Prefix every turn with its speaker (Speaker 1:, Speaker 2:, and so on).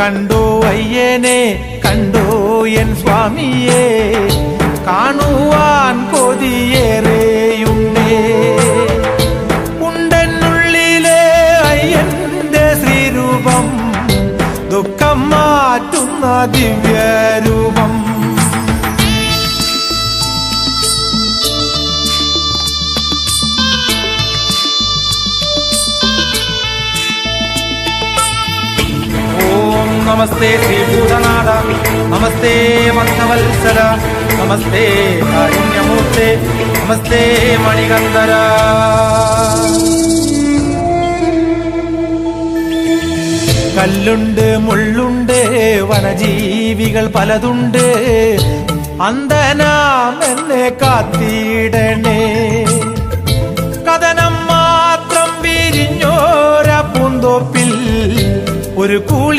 Speaker 1: കണ്ടോ അയ്യനെ കണ്ടോ എൻ സ്വാമിയെ കാണുവാൻ കൊതിയേറെയുണ്ടേ ഉണ്ടെന്നുള്ളിലെ അയ്യന്റെ ശ്രീരൂപം ദുഃഖം മാറ്റുന്ന ദിവ്യരൂപം. നമസ്തേ ശ്രീഭൂതനാഥ നമസ്തേ ഭക്തവത്സല നമസ്തേ കാരുണ്യമൂർത്തെ. നമസ്തേ മണികന്ധര കല്ലുണ്ട് മുള്ളുണ്ട് വനജീവികൾ പലതുണ്ട്. അന്തനാം എന്നെ കാത്തിടണേ. കഥനം മാത്രം വിരിഞ്ഞോര പൂന്തോപ്പിൽ ഒരു കൂളി